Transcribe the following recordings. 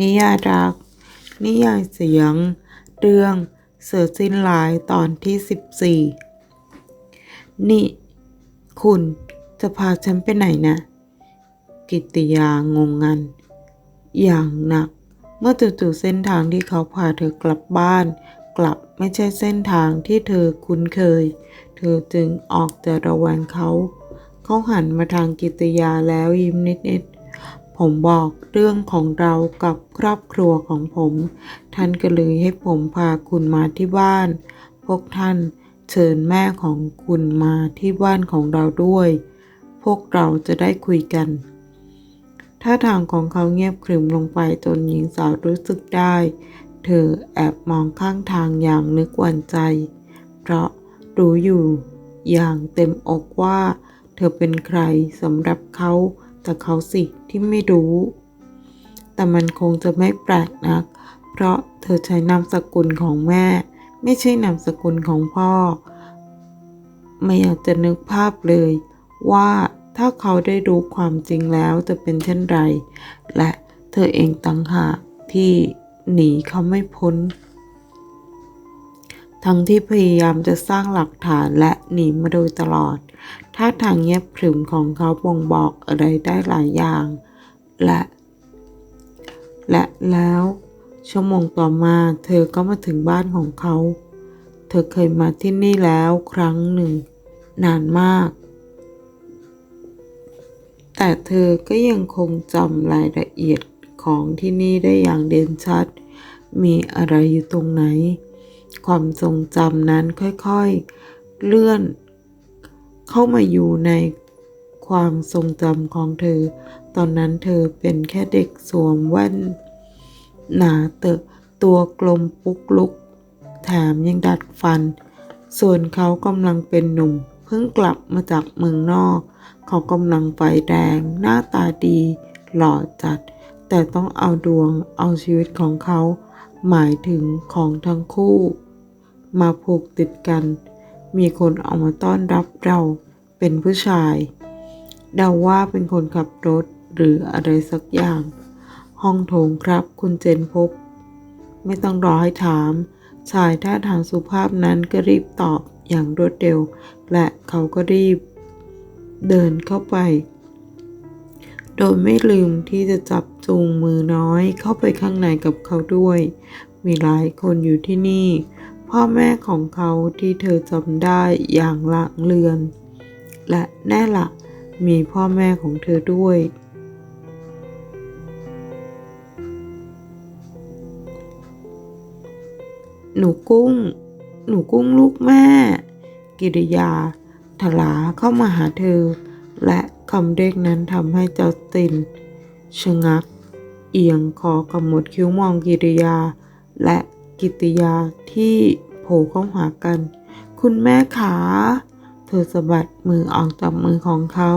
นิยายรัก นิยายเสียง เรื่อง เสือสิ้นลายตอนที่สิบสี่นี่ คุณจะพาฉันไปไหนนะ กิตติยางงงัน อย่างหนัก เมื่อจู่ๆเส้นทางที่เขาพาเธอกลับบ้าน กลับไม่ใช่เส้นทางที่เธอคุ้นเคย เธอจึงออกจะระแวงเขา เขาหันมาทางกิตติยาแล้วยิ้มนิดๆ ผมบอกเรื่องของเรากับครอบครัวของผม ท่านก็เลยให้ผมพาคุณมาที่บ้าน พวกท่านเชิญแม่ของคุณมาที่บ้านของเราด้วย พวกเราจะได้คุยกัน ท่าทางของเขาเงียบขรึมลงไปจนหญิงสาวรู้สึกได้ เธอแอบมองข้างทางอย่างนึกหวั่นใจ เพราะรู้อยู่อย่างเต็มอกว่า เธอเป็นใครสำหรับเขา ต่เขาสิที่ไม่รู้ แต่มันคงจะไม่แปลกนัก เพราะเธอใช้นามสกุลของแม่ ไม่ใช่นามสกุลของพ่อ ไม่อยากจะนึกภาพเลย ว่าถ้าเขาได้รู้ความจริงแล้วจะเป็นเช่นไร และเธอเองต่างหากที่หนีเขาไม่พ้น ทั้งที่พยายามจะสร้างหลักฐานและหนีมาโดยตลอด ท่าทางเงียบขรึมของเขาบ่งบอกอะไรได้หลายอย่าง และ และแล้ว ชั่วโมงต่อมาเธอก็มาถึงบ้านของเขา เธอเคยมาที่นี่แล้วครั้งหนึ่ง นานมาก แต่เธอก็ยังคงจำรายละเอียดของที่นี่ได้อย่างเด่นชัด มีอะไรอยู่ตรงไหน ความทรงจำนั้นค่อยๆ เลื่อน เข้ามาอยู่ในความทรงจำของเธอ ตอนนั้นเธอเป็นแค่เด็กสวมแว่น หนาเตอะตัวกลมปุกลุก แถมยังดัดฟัน ส่วนเขากำลังเป็นหนุ่ม เพิ่งกลับมาจากเมืองนอก เขากำลังไฟแดง หน้าตาดี หล่อจัด แต่ต้องเอาดวงเอาชีวิตของเขา หมายถึงของทั้งคู่ มาผูกติดกัน มีคนเอามาต้อนรับเราเป็นผู้ชาย เดาว่าเป็นคนขับรถหรืออะไรสักอย่าง ห้องโถงครับคุณเจนพบ ไม่ต้องรอให้ถาม ชายท่าทางสุภาพนั้นก็รีบตอบอย่างรวดเร็ว และเขาก็รีบ เดินเข้าไป โดยไม่ลืมที่จะจับจูงมือน้อยเข้าไปข้างในกับเขาด้วย มีหลายคนอยู่ที่นี่ พ่อแม่ของเขาที่เธอจำได้อย่างละเลือน และแน่ละมีพ่อแม่ของเธอด้วย หนูกุ้ง หนูกุ้งลูกแม่ กิริยา ถลาเข้ามาหาเธอ และคำเรียกนั้นทำให้เจ้าตินชะงัก เอียงคอขมดคิ้วมองกิริยา และ กิติยาที่โผล่เข้าหากัน คุณแม่ขา เธอสะบัดมือออกจากมือของเขา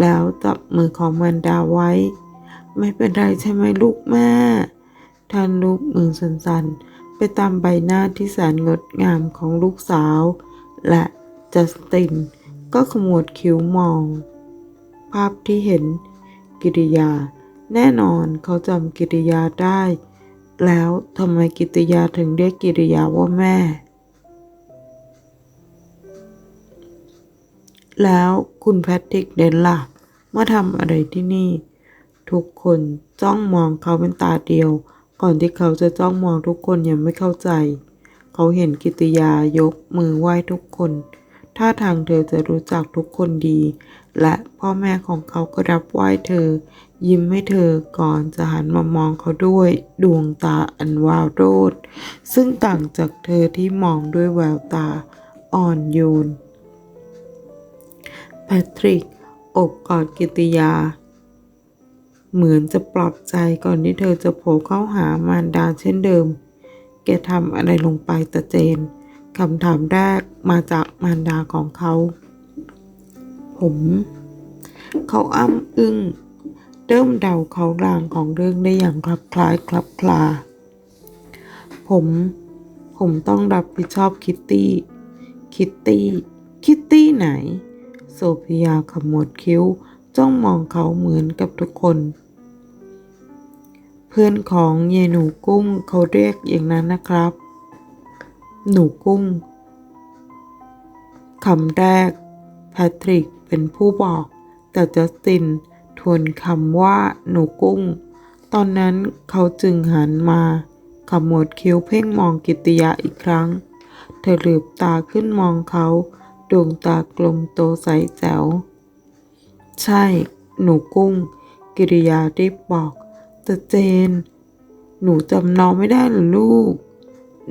แล้วจับมือของมันดาไว้ ไม่เป็นไรใช่ไหมลูกแม่ ท่านลูกมือสันๆ ไปตามใบหน้าที่แสนงดงามของลูกสาว และจัสตินก็ขมวดคิ้วมอง ภาพที่เห็นกิริยา แน่นอนเขาจำกิริยาได้ แล้วทำไมกิติยาถึงเรียกกิริยาว่าแม่ แล้วคุณแพทริกเดนล่ะมาทำอะไรที่นี่ ทุกคนจ้องมองเขาเป็นตาเดียว ก่อนที่เขาจะจ้องมองทุกคนยังไม่เข้าใจ เขาเห็นกิติยายกมือไหว้ทุกคนท่าทางเธอจะรู้จักทุกคนดี และพ่อแม่ของเขาก็รับไหว้เธอ ยิ้มให้เธอก่อนจะหันมามองเขาด้วยดวงตาอันวาวโรด ซึ่งต่างจากเธอที่มองด้วยแววตาอ่อนโยน แพทริกอบกอดกิติยา เหมือนจะปลอบใจก่อนที่เธอจะโผล่เข้าหามารดาเช่นเดิม แกทำอะไรลงไปตาเจนคำถามแรกมาจากมารดาของเขา ผม เขาอ้ำอึ้ง เริ่มเดาเขารางของเรื่องได้อย่างคลับคล้ายคลับคลา ผม ผมต้องรับผิดชอบคิตตี้ คิตตี้ คิตตี้ไหน โซเฟียขมวดคิ้วจ้องมองเขาเหมือนกับทุกคน เพื่อนของเยายหนูกุ้งเขาเรียกอย่างนั้นนะครับ หนูกุ้งคำแรกแพทริกเป็นผู้บอก แต่จัสติน ทวนคำว่าหนูกุ้ง ตอนนั้นเขาจึงหันมาขมวดคิ้วเพ่งมองกิติยาอีกครั้ง เธอหลืบตาขึ้นมองเขา ดวงตากลมโตใสแจ๋ว ใช่ หนูกุ้ง กิริยารีบบอกแต่เจน หนูจำน้องไม่ได้หรือลูก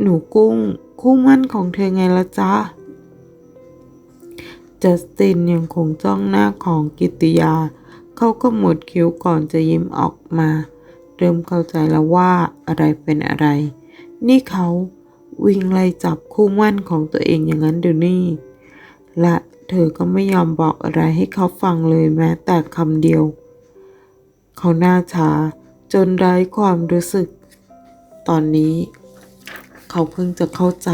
หนูกุ้ง คู่มั่นของเธอไงละจ๊ะ จัสตินยังคงจ้องหน้าของกิติยา เขาก็หมดคิ้วก่อนจะยิ้มออกมา เริ่มเข้าใจแล้วว่าอะไรเป็นอะไร นี่เขาวิ่งไล่จับคู่มั่นของตัวเองอย่างนั้นเดี๋ยวนี้และเธอก็ไม่ยอมบอกอะไรให้เขาฟังเลยแม้แต่คำเดียว เขาหน้าชาจนไร้ความรู้สึก ตอนนี้ เขาเพิ่งจะเข้าใจ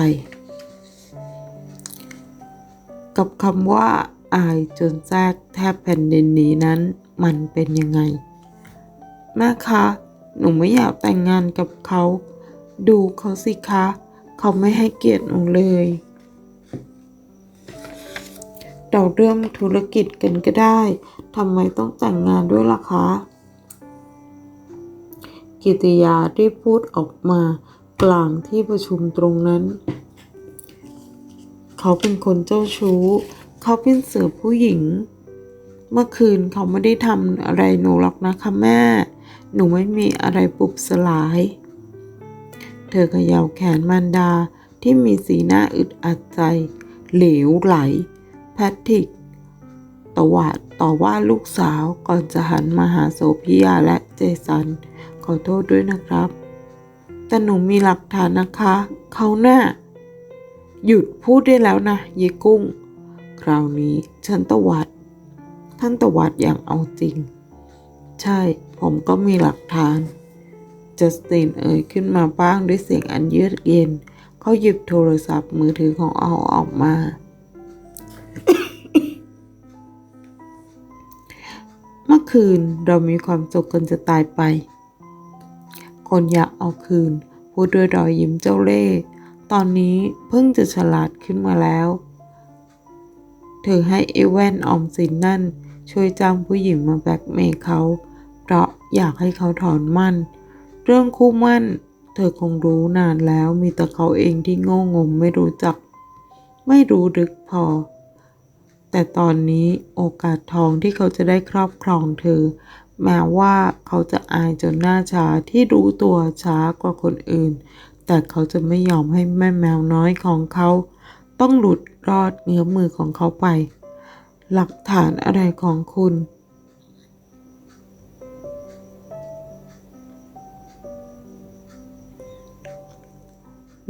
กับคำว่าอายจนแทรกแทบแผ่นดินนี้นั้น มันเป็นยังไง แม่คะ หนูไม่อยากแต่งงานกับเขา ดูเขาสิคะ เขาไม่ให้เกียรติหนูเลย เราเริ่มธุรกิจกันก็ได้ทำไมต้องแต่งงานด้วยล่ะคะ กิติยาได้พูดออกมากลางที่ประชุมตรงนั้น เขาเป็นคนเจ้าชู้ เขาเป็นเสือผู้หญิง เมื่อคืนเขาไม่ได้ทำอะไรหนูหรอกนะคะแม่ หนูไม่มีอะไรปุบสลาย เธอเขย่าแขนมารดาที่มีสีหน้าอึดอัดใจ เหลวไหล แพทริกตวาดต่อว่าลูกสาวก่อนจะหันมาหาโซพิยาและเจสัน ขอโทษด้วยนะครับ แต่หนูมีหลักฐานนะคะ เขาหน้า หยุดพูดได้แล้วนะเยกุ้ง คราวนี้ฉันตวัด ท่านตวัดอย่างเอาจริง ใช่ผมก็มีหลักฐาน จัสตินเอ่ยขึ้นมาบ้างด้วยเสียงอันเยือกเย็น เขาหยิบโทรศัพท์มือถือของเอาออกมา เมื่อคืนเรามีความสุขกันจะตายไป คนอยากเอาคืน พูดด้วยรอยยิ้มเจ้าเล่ห์ตอนนี้เพิ่งจะฉลาดขึ้นมาแล้วเธอให้เอแวนออมสินนั่น ช่วยจ้างผู้หญิงมาแบล็กเมย์เขา เพราะอยากให้เขาถอนมั่น เรื่องคู่มั่น เธอคงรู้นานแล้วมีแต่เขาเองที่โง่งมไม่รู้จัก ไม่รู้ดึกพอ แต่ตอนนี้โอกาสทองที่เขาจะได้ครอบครองเธอ แม้ว่าเขาจะอายจนหน้าชาที่รู้ตัวช้ากว่าคนอื่น แต่เขาจะไม่ยอมให้แม่แมวน้อยของเขา ต้องหลุดรอดเงื้อมมือของเขาไป หลักฐานอะไรของคุณ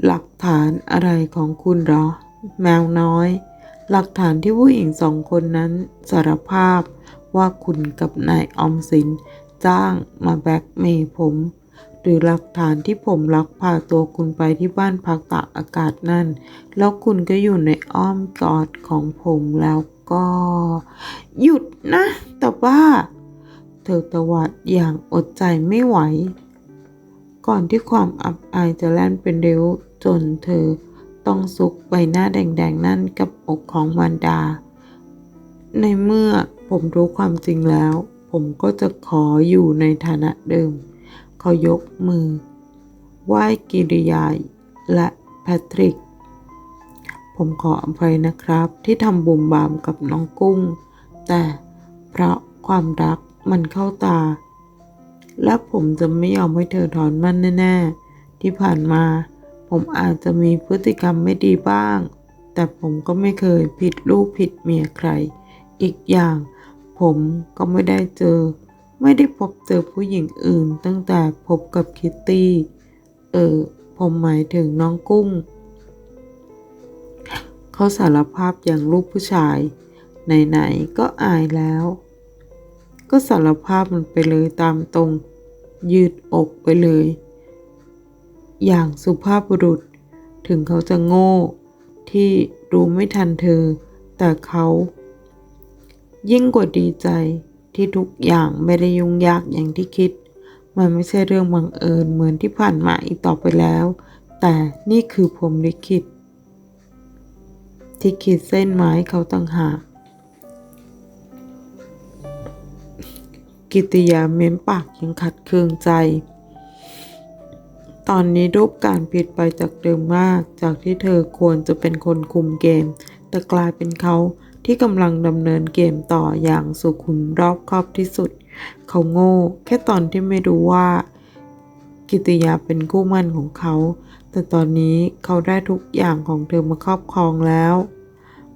หลักฐานอะไรของคุณหรอ แมวน้อย หลักฐานที่ผู้หญิงสองคนนั้นสารภาพว่าคุณกับนายอมสินจ้างมาแบ็กเมย์ผม หรือหลักฐานที่ผมลักพาตัวคุณไปที่บ้านพักตากอากาศนั่น แล้วคุณก็อยู่ในอ้อมกอดของผมแล้ว ก็หยุดนะ แต่ว่า เธอตวาดอย่างอดใจไม่ไหว ก่อนที่ความอับอายจะแล่นเป็นเร็วจนเธอต้องซุกใบหน้าแดงๆ นั่นกับอกของมารดา ในเมื่อผมรู้ความจริงแล้ว ผมก็จะขออยู่ในฐานะเดิม เขายกมือ ไหว้กิริยาและแพทริก ผมขออภัยนะครับที่ทำบุมบามกับน้องกุ้ง แต่เพราะความรักมันเข้าตา และผมจะไม่ยอมให้เธอถอนมันแน่ๆ ที่ผ่านมา ผมอาจจะมีพฤติกรรมไม่ดีบ้าง แต่ผมก็ไม่เคยผิดลูกผิดเมียใคร อีกอย่าง ผมก็ไม่ได้เจอ ไม่ได้พบเจอผู้หญิงอื่นตั้งแต่พบกับคิตตี้ เออผมหมายถึงน้องกุ้ง เขาสารภาพอย่างลูกผู้ชาย ไหนๆก็อายแล้ว ก็สารภาพมันไปเลยตามตรง ยืดอกไปเลย อย่างสุภาพบุรุษ ถึงเขาจะโง่ ที่รู้ไม่ทันเธอ แต่เขา ยิ่งกว่าดีใจที่ทุกอย่างไม่ได้ยุ่งยากอย่างที่คิด มันไม่ใช่เรื่องบังเอิญเหมือนที่ผ่านมาอีกต่อไปแล้ว แต่นี่คือผมลิขิต ที่ขีดเส้นไม้เขาต่างหาก กิติยาเม้มปากยังขัดเคืองใจ ตอนนี้รูปการผิดไปจากเดิมมาก จากที่เธอควรจะเป็นคนคุมเกม แต่กลายเป็นเขาที่กำลังดำเนินเกมต่ออย่างสุขุมรอบครอบที่สุด เขาโง่ แค่ตอนที่ไม่รู้ว่า กิติยาเป็นคู่มั่นของเขา แต่ตอนนี้เขาได้ทุกอย่างของเธอมาครอบครองแล้ว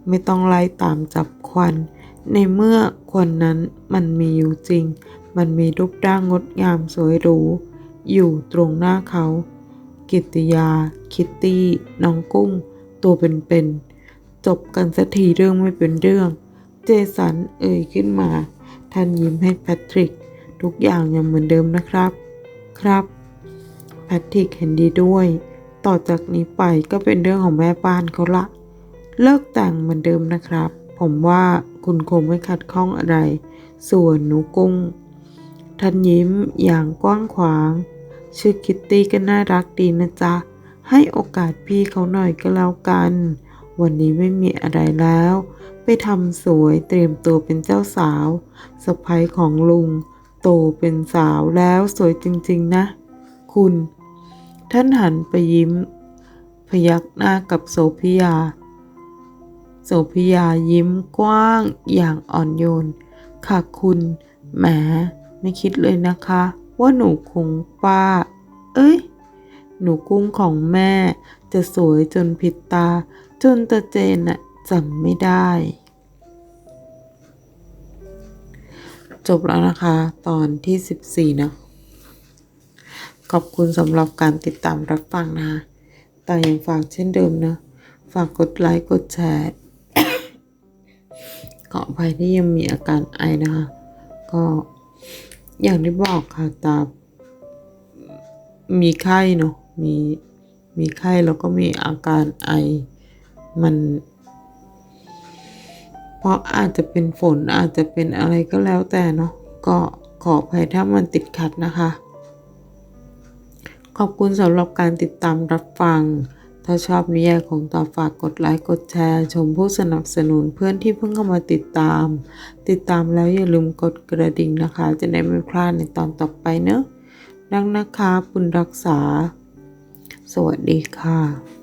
ไม่ต้องไล่ตามจับควัน ในเมื่อควันนั้นมันมีอยู่จริง มันมีรูปร่างงดงามสวยหรู อยู่ตรงหน้าเขา กิตติยา คิตตี้ น้องกุ้ง ตัวเป็นๆ จบกันสักทีเรื่องไม่เป็นเรื่อง เจสันเอ่ยขึ้นมา ท่านยิ้มให้แพทริก ทุกอย่างยังเหมือนเดิมนะครับ ครับแพทริกเห็นดีด้วย ต่อจากนี้ไปก็เป็นเรื่องของแม่บ้านเขาละ เลิกแต่งเหมือนเดิมนะครับ ผมว่าคุณคงไม่ขัดข้องอะไร ส่วนหนูกุ้งท่านยิ้มอย่างกว้างขวาง ชื่อคิตตี้ก็น่ารักดีนะจ๊ะ ให้โอกาสพี่เขาหน่อยก็แล้วกัน วันนี้ไม่มีอะไรแล้ว ไปทำสวยเตรียมตัวเป็นเจ้าสาวสะพ้ยของลุง โตเป็นสาวแล้วสวยจริงๆนะ คุณ ท่านหันไปยิ้ม พยักหน้ากับโสพิยา โสพิยายิ้มกว้างอย่างอ่อนโยน ค่ะคุณ แหม ไม่คิดเลยนะคะ ว่าหนูคงป้า เอ้ย หนูกุ้งของแม่ จะสวยจนผิดตา จนตาเจนน่ะจำไม่ได้ จบแล้วนะคะ ตอนที่ 14 นะ ขอบคุณสำหรับการติดตามรับฟังนะคะแต่ยังฝากเช่นเดิมนะ ฝากกดไลค์กดแชร์ขออภัยที่ยังมีอาการไอนะคะ ก็อย่างที่บอกค่ะตามีไข้เนาะมีมีไข้แล้วก็มีอาการไอ มัน เพราะอาจจะเป็นฝนอาจจะเป็นอะไรก็แล้วแต่เนาะก็ขออภัยถ้ามันติดขัดนะคะ ขอบคุณสำหรับการติดตามรับฟัง ถ้าชอบนิยายของต่อฝากกดไลค์กดแชร์ชมผู้สนับสนุนเพื่อนที่เพิ่งเข้ามาติดตาม ติดตามแล้วอย่าลืมกดกระดิ่งนะคะ จะได้ไม่พลาดในตอนต่อไปเนอะดังนะคะบุญรักษา สวัสดีค่ะ